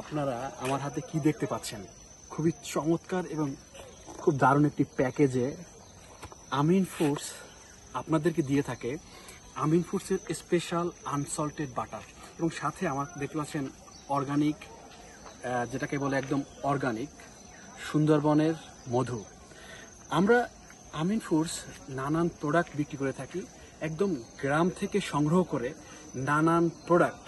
আপনারা আমার হাতে কি দেখতে পাচ্ছেন? খুবই চমৎকার এবং খুব দারুণ একটি প্যাকেজে আমিন ফুডস আপনাদেরকে দিয়ে থাকে। আমিন ফুডসের স্পেশাল আনসল্টেড বাটার এবং সাথে আমার দেখতে পাচ্ছেন অর্গানিক যেটাকে বলে একদম অর্গানিক সুন্দরবনের মধু। আমরা আমিন ফুডস নানান প্রোডাক্ট বিক্রি করে থাকি, একদম গ্রাম থেকে সংগ্রহ করে নানান প্রোডাক্ট।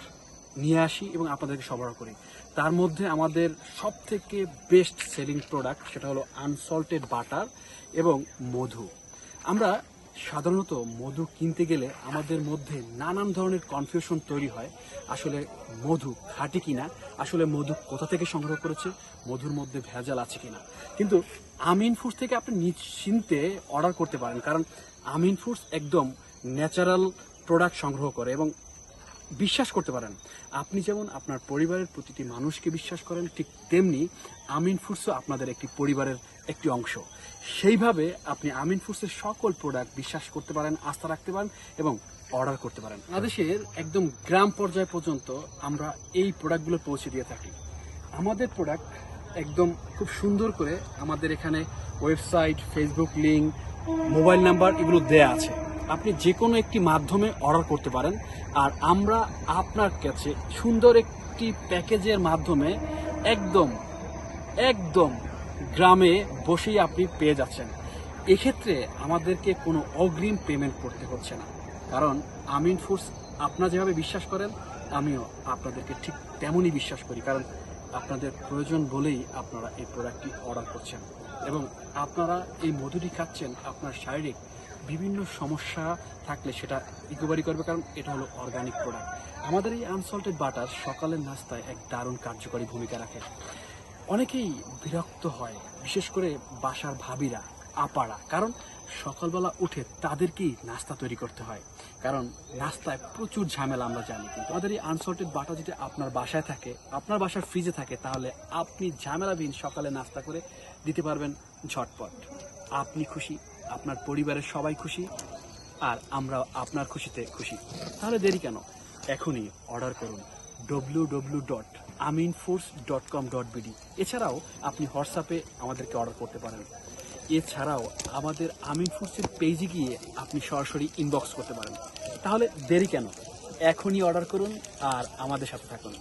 নিয়ে আসি এবং আপনাদেরকে সরবরাহ করি। তার মধ্যে আমাদের সব থেকে বেস্ট সেলিং প্রোডাক্ট সেটা হলো আনসল্টেড বাটার এবং মধু। আমরা সাধারণত মধু কিনতে গেলে আমাদের মধ্যে নানান ধরনের কনফিউশন তৈরি হয়, আসলে মধু খাঁটি কিনা, আসলে মধু কোথা থেকে সংগ্রহ করেছে, মধুর মধ্যে ভেজাল আছে কিনা। কিন্তু আমিন ফুডস থেকে আপনি নিশ্চিন্তে অর্ডার করতে পারেন, কারণ আমিন ফুডস একদম ন্যাচারাল প্রোডাক্ট সংগ্রহ করে এবং বিশ্বাস করতে পারেন। আপনি যেমন আপনার পরিবারের প্রতিটি মানুষকে বিশ্বাস করেন, ঠিক তেমনি আমিন ফুডসও আপনাদের একটি পরিবারের একটি অংশ। সেইভাবে আপনি আমিন ফুডসের সকল প্রোডাক্ট বিশ্বাস করতে পারেন, আস্থা রাখতে পারেন এবং অর্ডার করতে পারেন। বাংলাদেশের একদম গ্রাম পর্যায় পর্যন্ত আমরা এই প্রোডাক্টগুলো পৌঁছে দিয়ে থাকি। আমাদের প্রোডাক্ট একদম খুব সুন্দর করে আমাদের এখানে website Facebook link mobile number এগুলো দেয়া আছে। আপনি যে কোনো একটি মাধ্যমে অর্ডার করতে পারেন। আর আমরা আপনার কাছে সুন্দর একটি প্যাকেজের মাধ্যমে একদম একদম গ্রামে বসেই আপনি পেয়ে যাচ্ছেন। এক্ষেত্রে আমাদেরকে কোনো অগ্রিম পেমেন্ট করতে হচ্ছে না। কারণ আমিন ফুডস আপনারা যেভাবে বিশ্বাস করেন, আমিও আপনাদেরকে ঠিক তেমনই বিশ্বাস করি। কারণ আপনাদের প্রয়োজন বলেই আপনারা এই প্রোডাক্টটি অর্ডার করছেন। এবং আপনারা এই মধুটি খাচ্ছেন, আপনার শারীরিক বিভিন্ন সমস্যা থাকলে সেটা রিকভারি করবে, কারণ এটা হলো অর্গানিক প্রোডাক্ট আমাদের এই আনসল্টেড বাটার সকালের নাস্তায় এক দারুণ কার্যকরী ভূমিকা রাখে। অনেকেই বিরক্ত হয়, বিশেষ করে বাসার ভাবিরা। আপারা কারণ সকালবেলা উঠে তাদেরকেই নাস্তা তৈরি করতে হয়। কারণ নাস্তায় প্রচুর ঝামেলা আমরা জানি। কিন্তু আমাদের এই আনসল্টেড বাটা যদি আপনার বাসায় থাকে, আপনার বাসার ফ্রিজে থাকে, তাহলে আপনি ঝামেলাবিহীন সকালে নাস্তা করে দিতে পারবেন ঝটপট। আপনি খুশি, আপনার পরিবারের সবাই খুশি, আর আমরা আপনার খুশিতে খুশি। তাহলে দেরি কেন? এখনই অর্ডার করুন W W dot Amin force dot com dot BD এছাড়াও আপনি হোয়াটসঅ্যাপে আমাদেরকে অর্ডার করতে পারেন। এছাড়াও আমাদের আমিন ফোর্সের পেজে গিয়ে আপনি সরাসরি ইনবক্স করতে পারেন। তাহলে দেরি কেন? এখনই অর্ডার করুন আর আমাদের সাথে থাকুন।